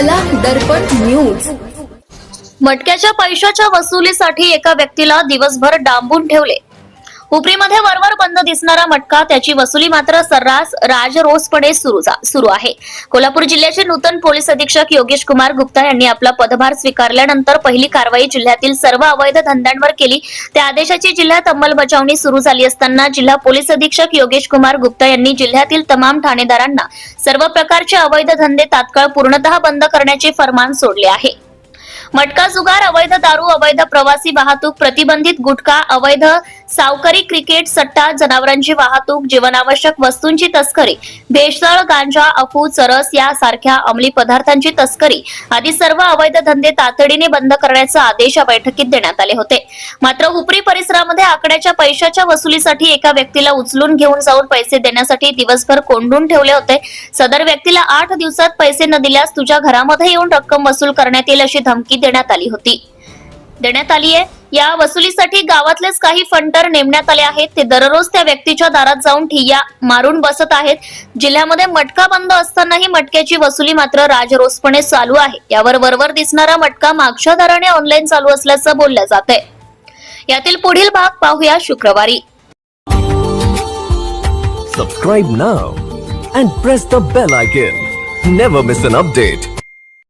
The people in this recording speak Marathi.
कला दर्पण न्यूज मटक्याच्या पैशाच्या वसुलीसाठी एका व्यक्तीला दिवसभर डांबून ठेवले. उपरीमध्ये वरवर बंद दिसणारा मटका त्याची वसुली मात्र सर्रास राजरोसपणे सुरू सुरू आहे. कोल्हापूर जिल्ह्याचे नूतन पोलीस अधीक्षक योगेश कुमार गुप्ता यांनी आपला पदभार स्वीकारल्यानंतर पहिली कारवाई जिल्ह्यातील सर्व अवैध धंद्यांवर केली. त्या आदेशाची जिल्ह्यात अंमलबजावणी सुरू झाली असताना जिल्हा पोलीस अधीक्षक योगेश कुमार गुप्ता यांनी जिल्ह्यातील तमाम ठाणेदारांना सर्व प्रकारचे अवैध धंदे तात्काळ पूर्णतः बंद करण्याचे फरमान सोडले आहे. मटका जुगार अवैध दारू अवैध प्रवासी वाहतूक प्रतिबंधित गुटखा अवैध सावकारी क्रिकेट सट्टा जनावरांची वाहतूक जीवनावश्यक वस्तूंची तस्करी भेसळ गांजा अफू चरस यासारख्या अंमली पदार्थांची तस्करी आदी सर्व अवैध धंदे तातडीने बंद करण्याचा आदेश या बैठकीत देण्यात आले होते. मात्र हुपरी परिसरामध्ये आकड्याच्या पैशाच्या वसुलीसाठी एका व्यक्तीला उचलून घेऊन जाऊन पैसे देण्यासाठी दिवसभर कोंडून ठेवले होते. सदर व्यक्तीला आठ दिवसात पैसे न दिल्यास तुझ्या घरामध्ये येऊन रक्कम वसूल करण्यात येईल अशी धमकी देण्यात आली होती. देण्यात आली आहे या वसुलीसाठी गावातलेच काही फंटर नेमण्यात आले आहेत. ते दररोज त्या व्यक्तीच्या दारात जाऊन ठिय्या मारून बसत आहेत. जिल्ह्यामध्ये मटका बंद असतानाही मटक्याची वसुली मात्र राजरोसपणे चालू आहे. यावर वरवर दिसणारा मटका मागच्या दराने ऑनलाईन चालू असल्याचं बोललं जात आहे यातील पुढील भाग पाहूया शुक्रवारी. Subscribe now and press the bell icon never miss an update